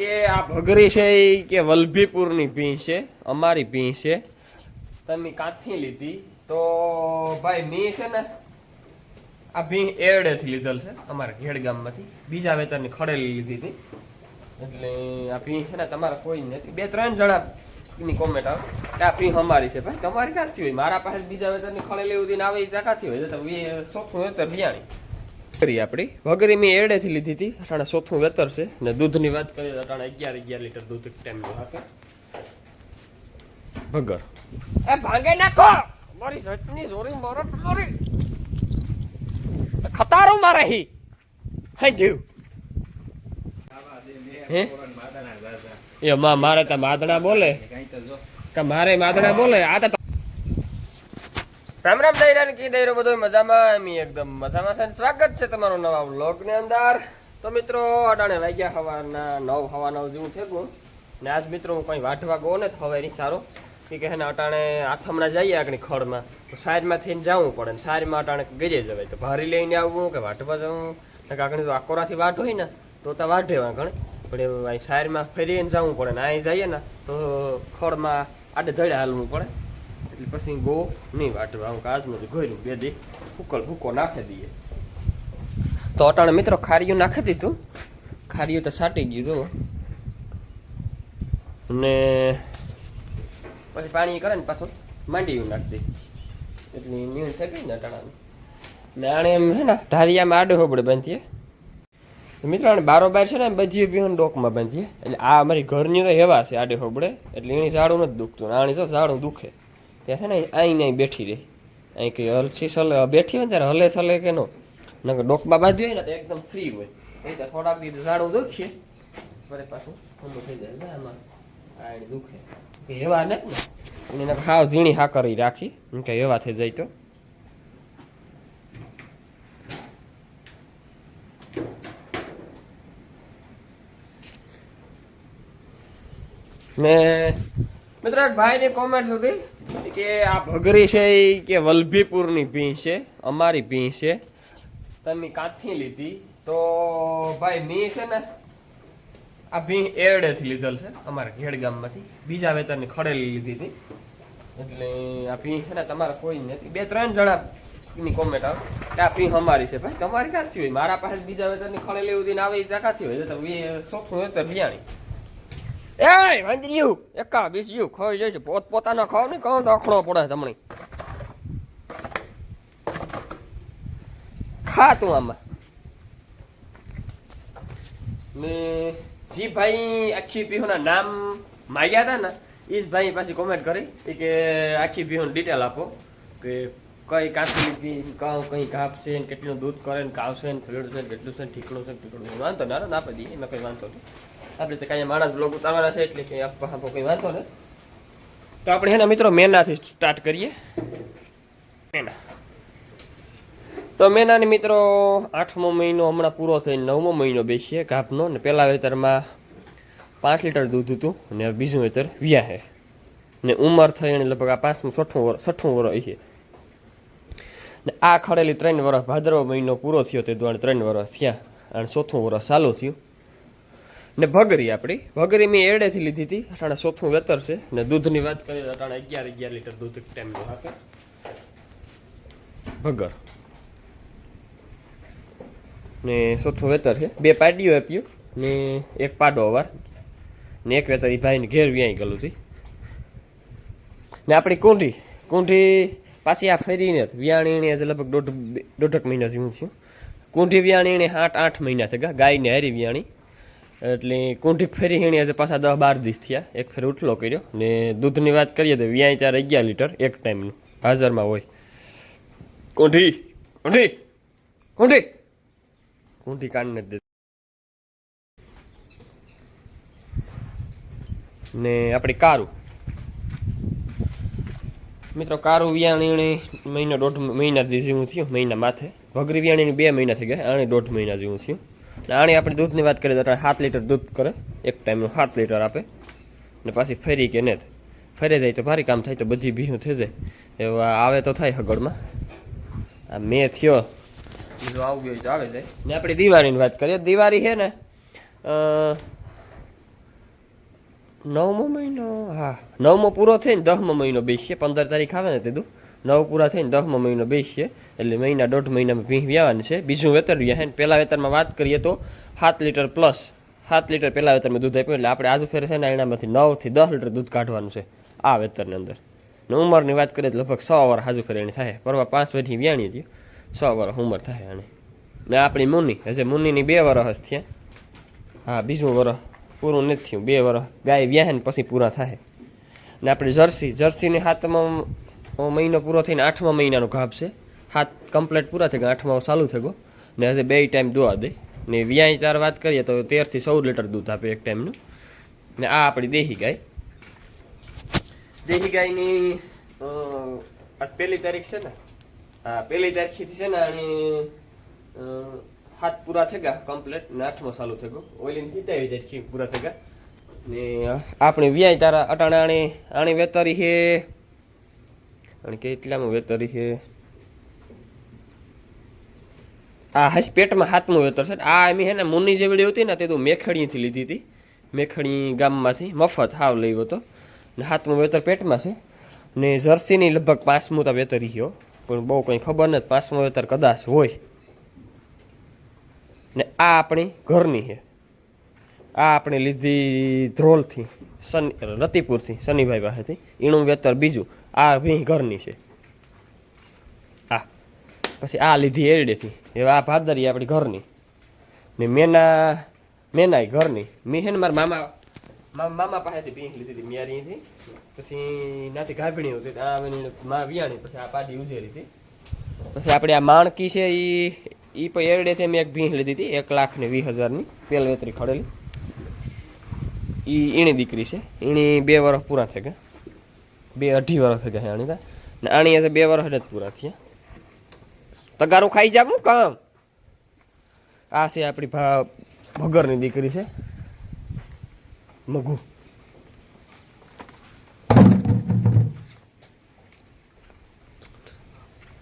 કે આ ભગરી છે એ કે વલભીપુરની ભીં છે, અમારી ભીં છે. તમે કાંથી લીધી? તો ભાઈ, મેં છે ને આ ભીં એરડેથી લીધેલ છે, અમારા ઘેડ ગામમાંથી. બીજા વેતરની ખડેલી લીધી હતી. એટલે આ ભીં છે ને તમારા કોઈ નથી. બે, ત્રણ જણા ની કોમેન્ટ આવે. કે આ ભીં અમારી છે. ભાઈ, તમારી ક્યાંથી હોય? મારા પાસે બીજા વેતરની ખડેલી ઉદીને આવે આવી ત્યાં ક્યાંથી હોય તો એ હોય તો બિયાણી કરી આપણી. વગર મેં એરડેથી લીધી હતી. અટાણે ચોથું વેતર છે. ને દૂધની વાત કરીએ તો અટાણે અગિયાર અગિયાર લીટર દૂધ એક ટાઈમ ભગર એ ભાંગે નાખો! મારી રચની જોરી મારો તમારી ખતારો મારે હી. હે જીવ. એ માં મારે તો માદણા બોલે. કે મારે માદણા બોલે? આ તો રામ રામ દૈરા ને કી દૈરો બધો મજામાં? એમ એકદમ મજામાં છે સ્વાગત છે તમારું નવા વ્લોગની અંદર. તો મિત્રો અટાણે વાગ્યા હવાના નવ, હવા નવ જેવું થયું ને આજ મિત્રો હું કઈ વાઢવા ગયો ને હવે નહીં સારો. કે કહે ને અટાણે આથમણા જઈએ આગળ ખડમાં. તો સાઈડમાં થઈને જવું પડે ને સાઈડમાં અટાણે ગરીએ જવાય. તો ભારી લઈને આવવું કે વાટવા જવું. કે આગળ જો આકોરાથી વાટ હોય ને, તો તો વાઢે આગળ પણ અહીં સાઈડમાં ફેરીને જવું પડે ને અહીં જઈએ ને, તો ખડમાં આડે ધડે હાલવું પડે. એટલે પછી ગો, નહીં વાટવા. હું કાજનું ગોયલું બે દી ફૂકલ ફૂકો નાખી દઈએ તો અટાણે મિત્રો ખારીયું નાખી દીધું. ખારીયું તો સાટી ગયું, જુઓ. અને પછી પાણી કરે ને પાછું માંડીયું નાખી દઈ એટલે ન્યૂન થઈ ગઈ ને અટાણાનું. ને આણે એમ હે ને, ઢારિયામાં આડે હોબડે બાંધીએ. મિત્રો આને બારોબાર છે ને બધી પીવાનું ડોકમાં બાંધીએ. એટલે આ અમારી ઘરની તો હેવા છે આડે હોબડે એટલે એની ઝાડું નથી દુખતું. ને આની તો ઝાડું દુખે. ત્યાં છે ને અહીં અહીં બેઠી રહે. અહીં કંઈ હલસી સલે બેઠી હોય ત્યારે હલે સલે કે નો. નકર ડોકમાં બાંધી હોય ને તો એકદમ ફ્રી હોય. એ તો થોડાક દી ઝાડું દુખીએ ફરે પાછું ઠંડુ થઈ જાય. આમાં આડ દુખે. કે એવા ને. એને હાવ ઝીણી હાકરી રાખી. કે એવા થઈ જાય તો. ને મિત્રો એક ભાઈની કોમેન્ટ હતી? કે આ ભગરી છે એ કે વલભીપુરની ભીં છે, અમારી ભીં છે. તમે કાંથી લીધી? તો ભાઈ મેં છે ને આ ભીં એરડેથી લીધેલ છે, અમારા ઘેડ ગામમાંથી. બીજા વેતરની ખડેલી લીધી હતી. એટલે આ ભીં છે ને તમારે કોઈ નથી. બે ત્રણ જણા ની કોમેન્ટ આવે. કે આ ભીં અમારી છે ભાઈ, તમારી ક્યાંથી હોય? મારા પાસે બીજા વેતરની ખડેલી હોય ને આવી ત્યાં કાંથી હોય તો એ હોય તો બિયાણી એ વાંદરીયું એકા બીસિયું ખોઈ છે પોત પોતાના ખાવ ને કહું દાખલો પડે તમને. ખા તું આમાં. ને જી ભાઈ આખી પીહુના નામ માગ્યા હતા ને એ જ ભાઈ પાછી કોમેન્ટ કરી કે આખી પીહુની ડિટેલ આપો કે કઈ કાપી લીધી કાં કઈ કાપશે ને કેટલું દૂધ કરે ને કાવશે ને ફેરડું છે કેટલું છે ને છે ઠીકણું વાંધો ના ના આપી દઈએ, એમાં કઈ વાંધો નહીં. આપણે તો કાંઈ માણસ બ્લોગ ઉતારવાના છે એટલે કંઈ આપવા આપો કંઈ વાંધો ને. તો આપણે એના મિત્રો મેનાથી સ્ટાર્ટ કરીએ. મેના. તો મેનાની મિત્રો આઠમો મહિનો હમણાં પૂરો થઈને નવમો મહિનો બેસીએ ગાભનો ને પહેલા વેતરમાં પાંચ લીટર દૂધ હતું અને બીજું વેતર વ્યાહે ને ઉંમર થઈ અને લગભગ આ પાંચમું, છઠ્ઠું વર્ષ છઠ્ઠું વર્ષ છે ને આ ખડેલી ત્રણ વર્ષ ભાદરવો મહિનો પૂરો થયો તે દ્વારા ત્રણ વર્ષ થયા અને ચોથું વર્ષ ચાલુ થયું. ને ભગરી આપણી. ભગરી મેં એડેથી લીધી હતી. અટાણે ચોથું વેતર છે. ને દૂધની વાત કરીએ તો અટાણે અગિયાર અગિયાર લીટર દૂધ એક ટાઈમનું આપે ભગર. ને ચોથું વેતર છે. બે પાડીઓ આપ્યું. ને એક પાડો અવાર. ને એક વેતર એ ભાઈને ઘેર વ્યાઈ ગયેલું હતી ને આપણી કુંઢી. કુંઢી પાછી આ ફરીને જ. વિયાણીને આજે લગભગ દોઢ દોઢક મહિના જેવું થયું. કુંઢી વિયાણીને આઠ આઠ મહિના છે ગાયને હારી વિયાણી. એટલે કુંઠી ફેરી હીણી આજે પાછા દસ બાર દિવસ થયા. એક ફેર ઉઠલો કર્યો ને દૂધની વાત કરીએ તો વ્યાય ચાર અગિયાર લીટર એક ટાઈમનું હાજરમાં હોય. કુંઠી કુંઠી કુંઠી કુંઠી કાન જ દેતી. ને આપણી કારું. મિત્રો, કારું વિયાણીણી મહિના દોઢ મહિના જેવું થયું, મહિના માથે. વગરી વિયાણીની બે મહિના થઈ ગયા આણે દોઢ મહિના જેવું થયું. ને આણે આપણે દૂધની વાત કરીએ તો સાત લીટર દૂધ કરે. એક ટાઈમનું સાત લીટર આપે. ને પાછી ફેરી કે ને ફેરે જાય તો ભારી કામ થાય તો બધી ભીનું થઈ જાય. એવા આવે તો થાય હગડમાં. આ મેં થયો. બીજું આવું ગયો તો આવે જાય. ને આપણે દિવાળીની વાત કરીએ. દિવાળી છે ને નવમો મહિનો, હા, નવમો પૂરો થઈને દસમો મહિનો બેસીએ. પંદર તારીખ આવે ને તેદું નવ પૂરા થઈને દસમો મહિનો બેસીએ, એટલે મહિના દોઢ મહિનામાં ભીંસ વ્યાવાની છે. બીજું વેતર રહ્યા. છે પહેલા વેતરમાં વાત કરીએ તો સાત લીટર પ્લસ સાત લીટર પહેલા વેતરમાં દૂધ આપ્યું, એટલે આપણે આજુ ફેર છે ને એનામાંથી નવથી દસ લીટર દૂધ કાઢવાનું છે આ વેતરની અંદર. ને ઉંમરની વાત કરીએ તો લગભગ સો વર્ષ હાજુ ફેર એની થાય. પરવા પાંચ વર્ષની વ્યાણી હતી. સો વર્ષ ઉંમર થાય આની. ને આપણી મુની, હજે મુનિની બે વર્ષ થયા. હા, બીજું વર્ષ પૂરું નથી થયું. બે વર્ષ ગાય વ્યાહે ને પછી પૂરા થાય. ને આપણી જર્સી, જર્સીની સાતમો મહિનો પૂરો થઈને આઠમા મહિનાનો ઘાપ છે. હાથ કમ્પ્લીટ પૂરા થઈ ગયા આઠમા ચાલુ થઈ ગયો. ને હજી બે ટાઈમ દોવા દે. ને વ્યાય ચાર વાત કરીએ તો તેરથી ચૌદ લીટર દૂધ આપે એક ટાઈમનું ને. આ આપણી દેહી ગાય. દેહી ગાયની આજ પહેલી તારીખ છે ને? હા, પહેલી તારીખથી છે ને આની હાથ પૂરા થઈ ગયા કમ્પ્લીટ ને આઠમો ચાલુ થઈ ગયો. ઓઇલિંગ હિતાવી તારીખથી પૂરા થઈ ગયા. ને આપણે વ્યાય તારા અટાણા આણી આણી વેતરી છે. અને કેટલામાં વેતરી છે? આ હાશ પેટમાં હાથમાં વેતર છે. આ એમ હે ને મુની જે વીડિયો હતી ને તે તો મેખડીથી લીધી હતી. મેખડી ગામમાંથી મફત હાવ લઈ હતો. ને હાથમાં વેતર પેટમાં છે. ને જર્સીની લગભગ પાંચમું તો વેતર ગયો પણ બહુ કંઈ ખબર નથી, પાંચમું વેતર કદાચ હોય. ને આ આપણી ઘરની છે. આ આપણે લીધી ધ્રોલથી, શનિ, રતિપુરથી શનિભાઈ પાસેથી એનું વેતર બીજું. આ ભી ઘરની છે. આ. પછી આ લીધી એરડેથી એવા આ ભાદરી આપણી ઘરની. ને મેના, મેનાય ઘરની. મેં છે ને મારા મામા મામા પાસેથી ભીંખ લીધી હતી મિયારીથી પછી નાથી ગાભણી હતી, આ મા વિયાણી પછી આ પાડી ઉજેરી હતી. પછી આપણે આ માણકી છે એ એ પણ એરડેથી મેં એક ભીંખ લીધી હતી, એક લાખ ને વીસ હજારની પેલ વેતરી ખડેલી. એ એની દીકરી છે એની બે વર્ષ પૂરા થઈ ગયા બે અઢી વર્ષ થઈ ગયા તો. ને આની હશે બે વર્ષ જ પૂરા થયા. તગારું ખાઈ જાવ હું કામ? આ છે આપણી ભા, ભગરની દીકરી છે. મગુ.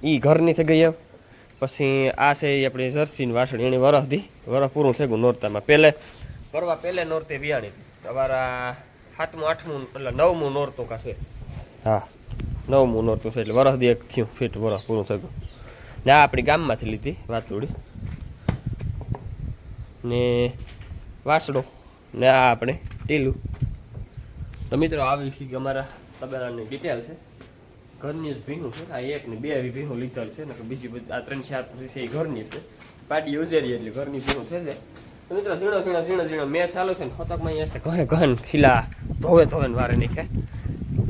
ઈ ઘરની થઈ ગઈ પછી આ છે એ આપણી જર્સીની વાસળી, એની વરસ દી વરસ પૂરું થઈ ગયું નોરતામાં. પહેલે કરવા પહેલે નોરતે વિયાણી તમારા સાતમું, આઠમું, એટલે નવમું નોરતો કાશે હા. નવમું નોરતું છે એટલે વરસ એક થયું, ફીટ વરસ પૂરું થયું ને આ આપણી ગામમાંથી લીધી વાતુડી. ને વાસડો, ને આ આપણે ટીલું. તો મિત્રો આવી છે કે અમારા તબેલાની ડિટેલ છે. ઘરની જ ભીનું છે, આ એક ને બે આવી ભીનું લીધેલ છે ને બીજી બધી આ ત્રણ ચાર પછી છે એ ઘરની છે. પાટી યોજેરી એટલે ઘરની ભીનું છે. તો મિત્રો ઝીણો ઝીણો ઝીણો ઝીણો મેં ચાલુ છે ને, ખોતકમાં અહીંયા કહે ઘન ખીલા ધોવે ધોવે ને વારે નાખે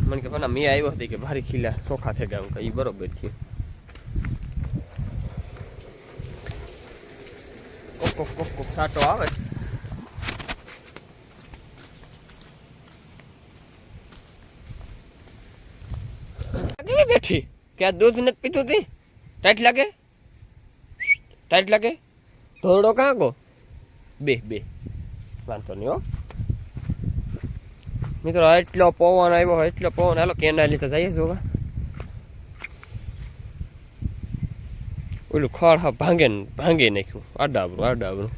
મને કે પણ મેં આવ્યો હતી કે ભારી ખીલા ચોખા છે ગામ હું કે એ બરોબર કોક કોક કોક સાટો આવે. બેઠી? કે આ દૂધ નથી પીતું તી? ટાઈટ લાગે? ટાઈટ લાગે? ધોરડો કાં ગો? બે બે. વાંધો નહીં હો. મિત્રો એટલો પવન આવ્યો એટલો પવન. હાલો કેના લીધે જઈએ જોવા. ઓલું ખડ હા ભાંગે ભાંગી નાખ્યું. આડાબરું આડાબરું.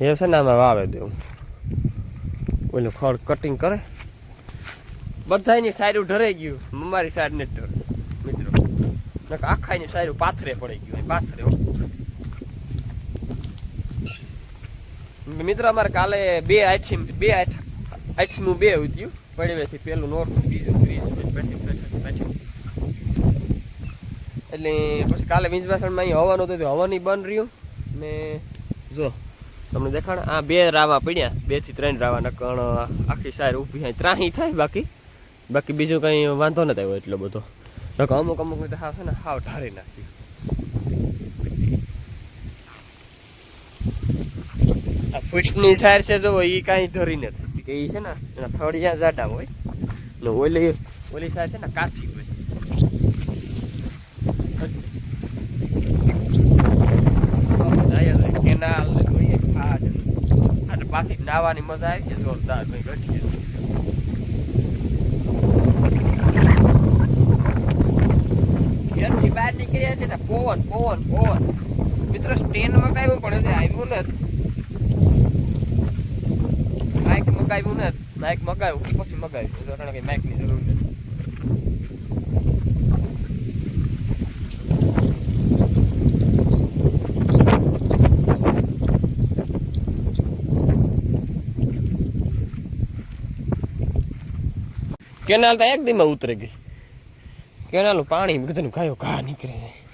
એ છે ને આમાં વાવે દેવું ઓલું ખડ કટિંગ કરે. બધાની સાયરું ઢરાઈ ગયું. મમારી સાઈડ ને મિત્રો આખાની સાયરું પાથરે પડી ગયું. પાથરે હો. મિત્ર, અમારે કાલે બે આઠી બે આઈટમનું બે ઉત્યું પડવેથી પેલું નોર્થનું બીજું ત્રીજું, પછી પછી એટલે પછી કાલે વીજભાસણમાં અહીં હવાનું હતું હવાની બંધ રહ્યું. ને જો, તમને દેખાણ આ બે રાવા પડ્યા, બેથી ત્રણ રાવા નકણ આખી સાઈડ ઊભી થાય, ત્રાહી થાય બાકી. બાકી બીજું કંઈ વાંધો નથી આવ્યો એટલો બધો. નકર અમુક અમુક રીતે હાવ છે ને, હાવ ઢારી નાખ્યું. ફૂટની સાઈડ છે જો એ કાંઈ ધરી નથી કે એ છે ને એના થળિયા જાડા હોય ને ઓલી ઓલી સાઈડ છે ને કાશી હોય પાછી નાવાની મજા આવી છે જોરદાર ભાઈ ગઠીએ ઘેરથી બહાર નીકળ્યા છે ને પવન પવન પવન મિત્રો સ્ટેન્ડમાં કાંઈ છે આવ્યું નથી મગાવ્યું ને માઇક મગાવ્યું. પછી મગાવ્યું? તો કારણ કે માઇકની જરૂર છે. કેનાલ તો એક દીમાં ઉતરી ગઈ. કેનાલનું પાણી બધાનું કાયો ઘા નીકળે છે.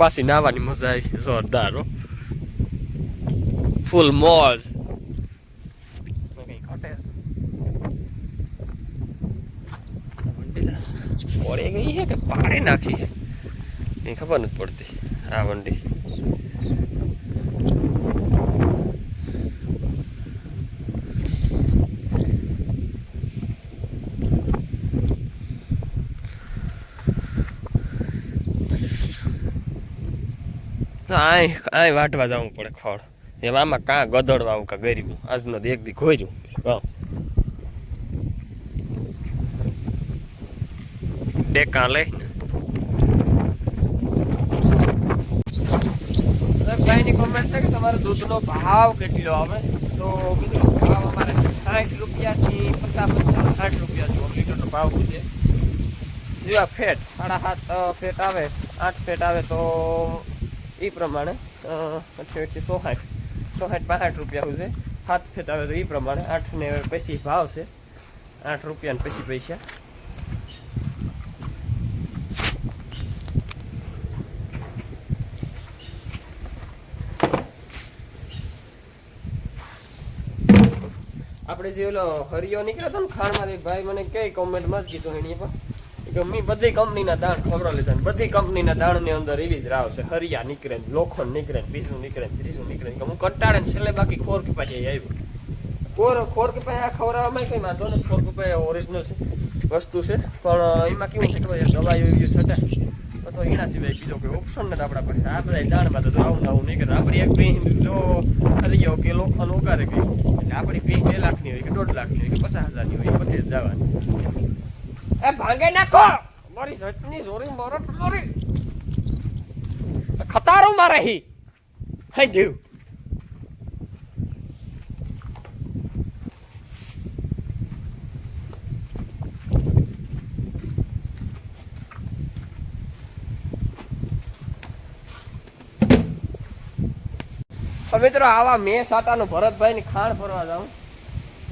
પાછી નાવાની મજા આવી જોરદાર હો ફૂલ મોજ પડે ગઈ હે કે પાડે નાખી હે એ ખબર નથી પડતી આ વંડી આય આય વાટવા જવું પડે ખડ એમાં આમાં કાં ગદડવા આવું કાં ગરીબું. આજનો એક દી ખોર્યું ડેકા લઈ ભાઈની કોમેન્ટ છે કે તમારો દૂધનો ભાવ કેટલો આવે? તો મિત્રો, ભાવ અમારે રૂપિયાથી પચાસ પચાસ સાઠ રૂપિયા જેવો લીટરનો ભાવ છે? જેવા ફેટ. સાડા સાત ફેટ આવે. આઠ ફેટ આવે તો એ પ્રમાણે અઠ્યાવીસથી સો સાઠ સો સાઠ પાંસઠ હું છે. સાત ફેતાવે તો એ પ્રમાણે આઠ ને પછી ભાવ છે. આઠ રૂપિયા ને પછી પૈસા. આપણે જે ઓલો હરિયો નીકળ્યો હતો ને ખાણમાંથી, ભાઈ મને કઈ કોમેન્ટમાં જ કીધું એની પણ કે મેં બધી કંપનીના દાણ ખબરો લીધા ને બધી કંપનીના દાણની અંદર એવી જ રાવ છે. હરિયા નીકળે ને લોખંડ નીકળે ને બીજું નીકળે ને ત્રીજું નીકળે કે હું કંટાળે ને છેલ્લે બાકી ખોર કે પાછી આવ્યું ખોર ખોર કે પાસે આ ખવડાવવામાં કઈ વાંધો નથી. ખોર કે પાસે ઓરિજિનલ છે, વસ્તુ છે. પણ એમાં કેવું છે કે દવાઈ એવી છે તો એના સિવાય બીજો કોઈ ઓપ્શન નથી આપણા પાસે. આપણે દાણમાં તો આવું ને આવું નહીં કરે. આપણે એક બે જો હરિયો કે લોખંડ ઉગારે ગયું એટલે આપણી બે બે લાખની હોય કે દોઢ લાખની હોય કે પચાસ હજારની હોય બધે જ જવાની. એ ભાંગે નાખો મારી જટની જોરી મારો. ટોરી ખતારો મારે હી. હે જીવ મિત્રો, આવા મેં સાટાનું ભરતભાઈ ની ખાણ ફરવા જાઉં.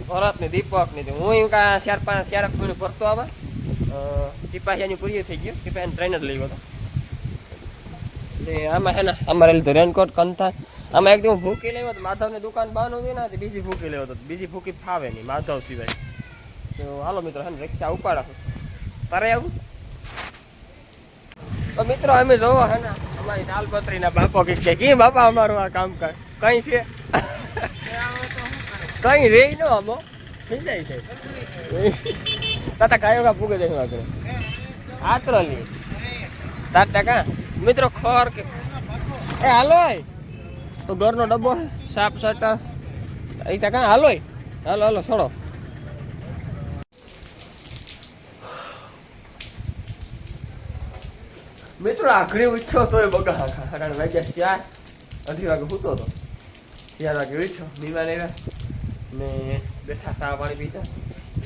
ભરત ને દીપક ને હું એમ કા ચાર પાંચ ચાર મહિને ભરતો આવા? ટીપાહિયાની પૂરી થઈ ગયું ટીપાહિયાની ટ્રેન જ લઈ ગયો એટલે આમાં હે ને અમારે લીધું રેનકોટ કંથા. આમાં એકદમ હું ભૂકી લેવો તો માધવની દુકાન બહાર હતી ને બીજી ભૂકી લેવો તો. બીજી ભૂકી ફાવે નહીં માધવ સિવાય. તો હાલો મિત્રો હે ને રિક્ષા ઉપાડા. તારે આવું? તો મિત્રો અમે જોવો હે ને અમારી દાલપત્રી ના બાપો કે કે કી બાપા અમારું આ કામ કર કઈ છે? કઈ રે નો આમો. જાય છે. તાતા કાયો કા પૂગે દેખવા આગળ. આતરો લી. તાતા કા, મિત્રો ખોર કે એ, હાલો એ. તો ઘરનો ડબ્બો સાફ સટા. એ તા હાલો હાલોય હાલો હાલો છોડો મિત્રો આખરી ઉઠ્યો તો એ બગા કારણ વાગ્યા ચાર અઢી વાગે સૂતો હતો ચાર વાગે ઉઠ્યો, બીમાર આવ્યા. ને બેઠા સા પાણી પીતા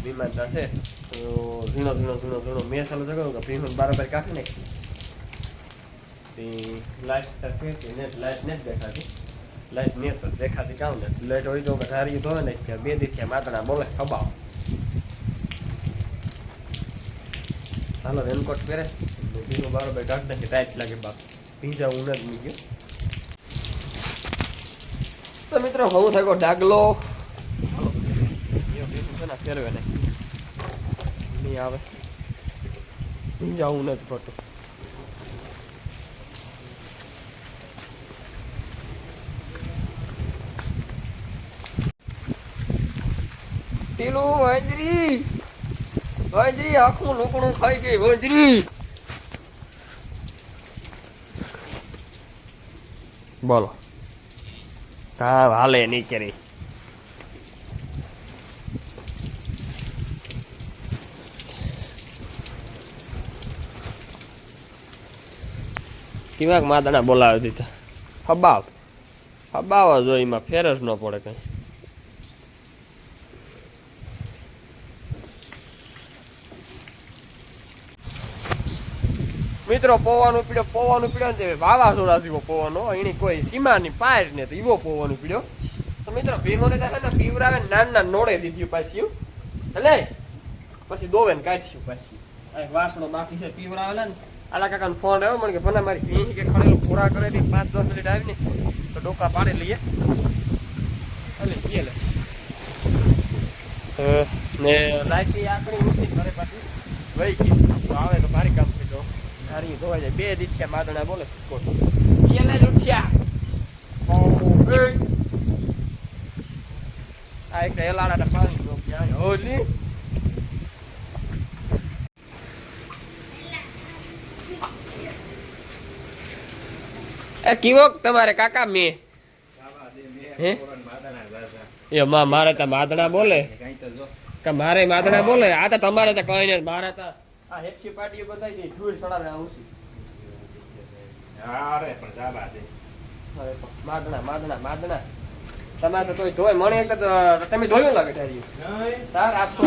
ત્યાં છે તો ઝીણો ઝીણો ઝીણો ઝીણો મેં ચાલુ જગાડું કે ભીમન બારોબાર કાઢી નાખી તે લાઈટ છે કે નેટ લાઈટ ને જ દેખાતી લાઈટ ને તો દેખાતી કામ ને લાઈટ હોય તો ધારી ધોવે ને કે બે દિવસ માતણા બોલે ખબાવ હાલો રેનકોટ પહેરે ભીનો બારોબાર કાઢી નાખી ટાઈટ લાગે બાપ ભીંજા હું જ ગયો તો મિત્રો હું થયો ડાગલો ફેરવે ને નહીં આવે. જવું નથી ખોટું. પેલું વાંદરી આખું લોકડું ખાઈ ગઈ, વાંજરી. બોલો. હા હાલે નહીં કરી કેવાક માદાના બોલાવી દીધા. હબાવ હબાવ જો એમાં ફેર જ ન પડે કઈ. મિત્રો, પવન ઉપડ્યો પવન ઉપડ્યો ને વાવાઝોડા જેવો પવન એની કોઈ સીમાની પાર ને તો એવો પવન ઉપડ્યો તો મિત્રો ભીમોને તો ને પીવરાવે ને નાના નોડે દીધી પાછી. એટલે? પછી દોવે ને કાઢ્યું પાછી વાસણો બાકી છે પીવરાવેલા ને. આલા કાકાનો ફોન આવ્યો મને કે ભના મારી ભીંસ કે ખડેલો પૂરા કરે ને પાંચ દસ મિનિટ આવીને તો ડોકા પાડી લઈએ. એટલે કીએ લે. ને લાઈટી આકડી ઊંચી કરે પાછી વહી ગઈ. તો આવે તો ભારી કામ થઈ જાવ હારી ધોવાઈ જાય. બે દીઠ્યા માદણા બોલે કોટ ચેલે જ ઉઠ્યા ઓ, એ. આ એક એલાડા પાણી હોલી એ કીવો તમારે કાકા મેં. હે? એ માં મારે તો માદણા બોલે. કે મારે માદણા બોલે? આ તો તમારે તો કઈ નહીં મારે તો આ હેપસી પાર્ટીઓ બધાય છે ધૂળ સડાવે આવું છું. અરે માદણા માદણા માદણા. તમારે તો કોઈ ધોય મને એક તો તમે ધોયું લાગે તારી તાર આપશો?